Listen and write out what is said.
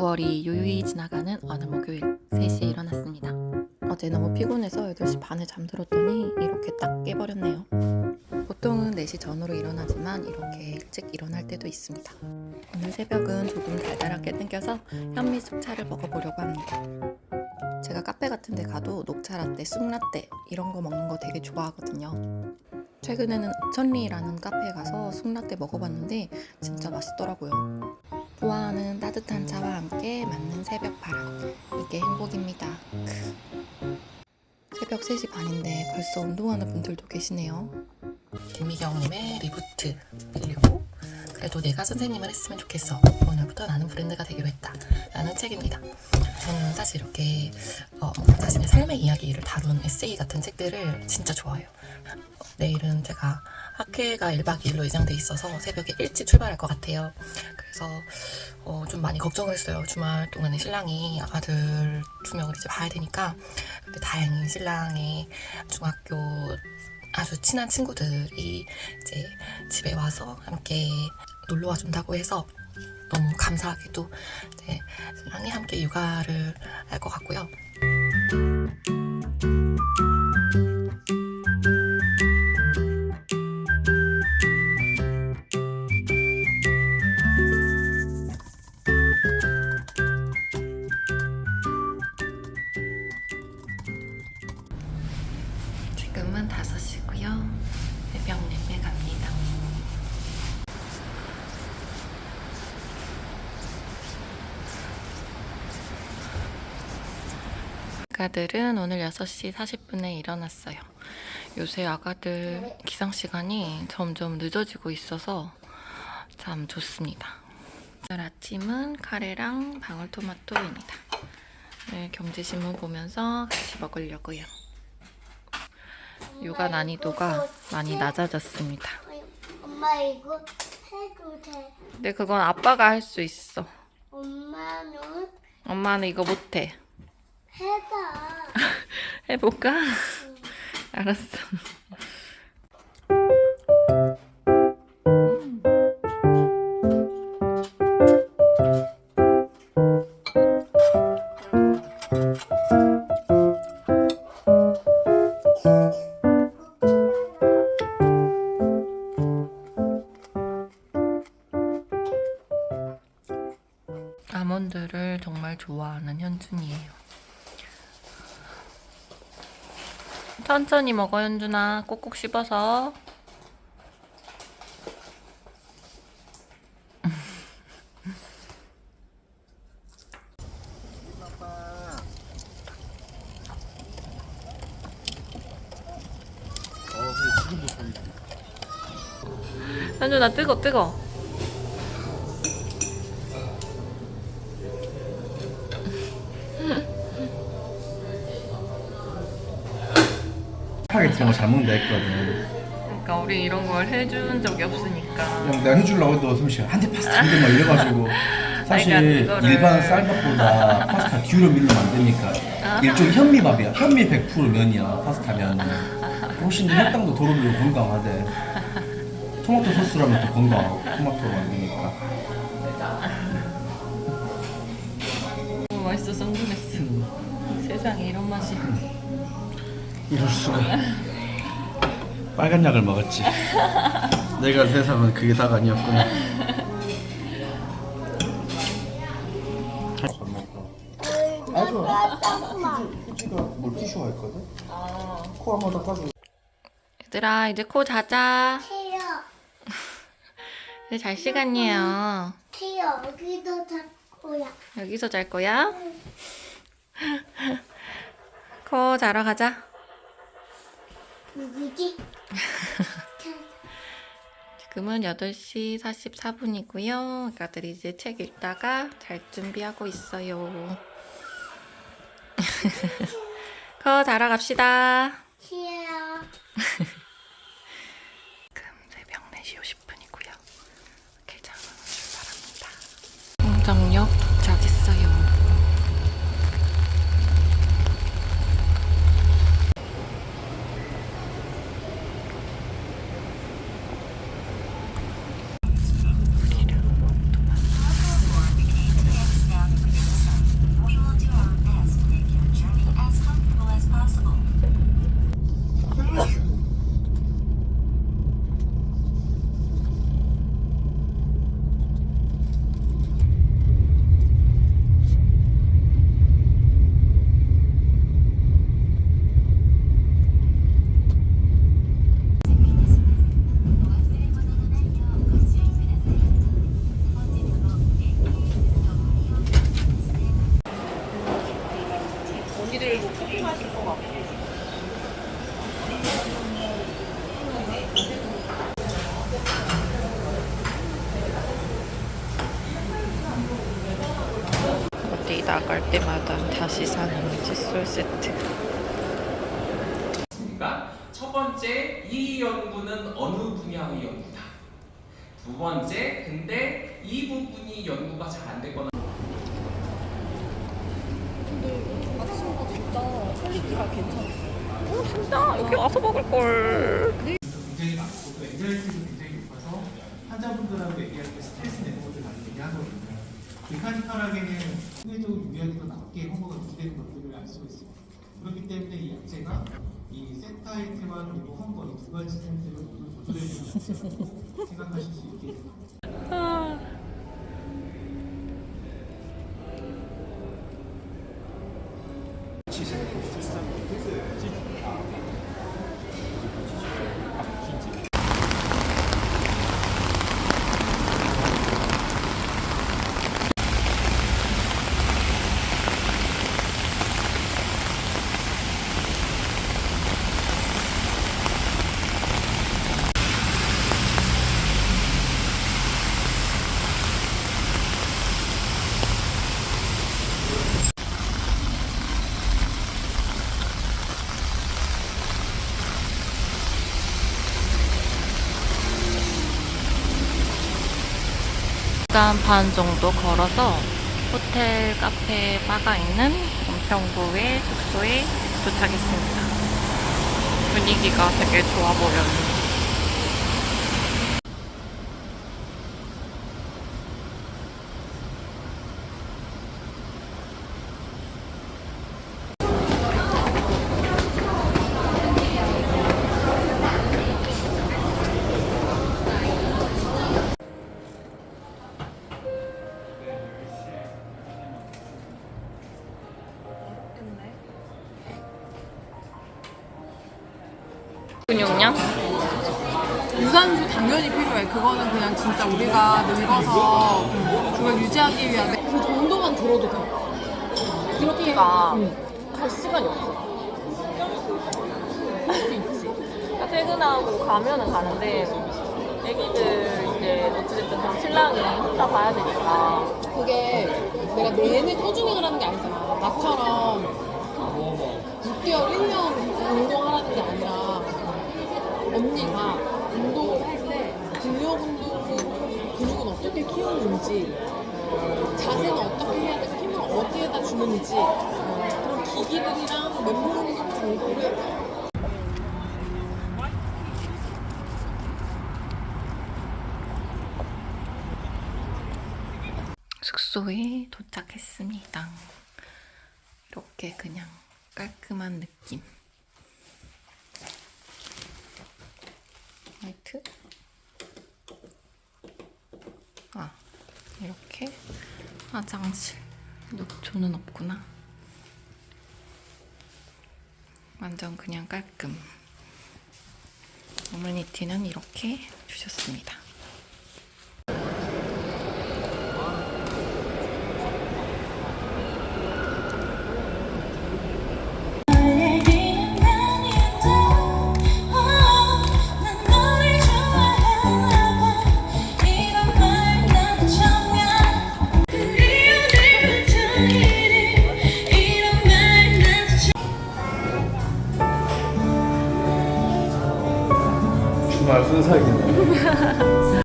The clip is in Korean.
9월이 요요히 지나가는 어느 목요일 3시에 일어났습니다. 어제 너무 피곤해서 8시 반에 잠들었더니 이렇게 딱 깨버렸네요. 보통은 4시 전후로 일어나지만 이렇게 일찍 일어날 때도 있습니다. 오늘 새벽은 조금 달달하게 땡겨서 현미 쑥차를 먹어보려고 합니다. 제가 카페 같은 데 가도 녹차 라떼, 쑥 라떼 이런 거 먹는 거 되게 좋아하거든요. 최근에는 우천리라는 카페에 가서 쑥 라떼 먹어봤는데 진짜 맛있더라고요. 좋아하는 따뜻한 차와 함께 맞는 새벽 바람. 이게 행복입니다. 크. 새벽 3시 반인데 벌써 운동하는 분들도 계시네요. 김미경님의 리부트 그리고 그래도 내가 선생님을 했으면 좋겠어. 오늘부터 나는 브랜드가 되기로 했다. 라는 책입니다. 저는 사실 이렇게 어, 자신의 삶의 이야기를 다룬 에세이 같은 책들을 진짜 좋아해요. 어, 내일은 제가 학회가 1박 2일로 예정돼 있어서 새벽에 일찍 출발할 것 같아요. 그래서 어, 좀 많이 걱정을 했어요. 주말 동안에 신랑이 아들 두 명을 이제 봐야 되니까. 근데 다행히 신랑의 중학교 아주 친한 친구들이 이제 집에 와서 함께 놀러 와 준다고 해서 너무 감사하게도 네, 신랑이 함께 육아를 할 것 같고요. 지금은 5시고요. 새벽 랩에 갑니다. 아가들은 오늘 6시 40분에 일어났어요. 요새 아가들 기상 시간이 점점 늦어지고 있어서 참 좋습니다. 오늘 아침은 카레랑 방울토마토입니다. 오늘 경제신문 보면서 같이 먹으려고요. 육아 난이도가 많이 낮아졌습니다. 엄마 이거 해도 돼. 근데 그건 아빠가 할 수 있어. 엄마는 엄마는 이거 못해. 해봐. 해볼까? 알았어. 아몬드를 정말 좋아하는 현준이에요. 천천히 먹어 현준아. 꼭꼭 씹어서. 현준아 뜨거 뜨거 파게티 이런 거잘 먹는다 했거든. 그러니까 우리 이런 걸 해준 적이 없으니까 그냥 내가 해주려고 해도 솜씨 한대 파스타 한대 막 이래가지고 사실 그러니까 그거를- 일반 쌀밥보다 파스타 뒤로 밀로 만드니까 일종의 현미밥이야. 현미 100% 면이야 파스타면. 훨씬 더 혈당도 덜 오르고 건강하대. 토마토 소스라면 더 건강하고 토마토로 만드니까. 너무 맛있어 성공했어 세상에 이런 맛이 이럴 수가. 빨간 약을 먹었지. 내가 세상은 그게 다가 아니었구나. 아이고, 희지가 물티슈가 있거든? 코 한 번 닦아줘. 얘들아 이제 코 자자 티어, 이제 잘 시간이에요 티어 여기도 잡고야. 여기서 잘 거야? 코 자러 가자 누구지? 지금은 8시 44분이고요 아가들이 이제 책 읽다가 잘 준비하고 있어요 코 자러 갑시다 티어. 지금 새벽 4시 50분이고요. 개장으로 출발합니다. 공정역 도착했어요. 우리를 나갈 때마다 다시 사는 칫솔 세트. 첫 번째, 이 연구는 어느 분야의 연구다. 두 번째, 근데 이 부분이 연구가 잘 안 되거나 오 진짜 여기 와서 먹을 걸. 굉장히 많고 또 엔자이티도 굉장히 높아서 환자분들하고 얘기할 때 스트레스 내는 것들 많이 얘기하거든요. 메카니컬하게는 후회적으로 유의하기 더 낮게 허브가 유지되는 것들을 알 수가 있습니다. 그렇기 때문에 이 약제가 이 세타이트와 그리고 헝거 이 두 가지 센스를 모두 조절해주는 약제라고 생각하실 수 있게 됩니다. 시간 반 정도 걸어서 호텔, 카페, 바가 있는 은평구의 숙소에 도착했습니다. 분위기가 되게 좋아 보여요. 유산소 당연히 필요해. 그거는 그냥 진짜 우리가 늙어서 그걸 유지하기 위한 그 정도만 들어도 돼. 그렇게 가 갈 시간이 없어. 할 수 있지. 그러니까 퇴근하고 가면은 가는데 애기들 이제 어찌됐든 다 신랑이 혼자 봐야 되니까 그게 내가 내내 꾸준히 하는 게 아니잖아. 나처럼 6개월, 1년 운동하라는 게 아니라 언니가 근력 운동으로 근육은 어떻게 키우는지 자세는 어떻게 해야 되고 힘을 어디에다 주는지 그런 기기들이랑 맨몸 운동 정보를 숙소에 도착했습니다. 이렇게 그냥 깔끔한 느낌. 화이트. 아, 이렇게 화장실. 녹조는 없구나. 완전 그냥 깔끔. 어머니티는 이렇게 주셨습니다.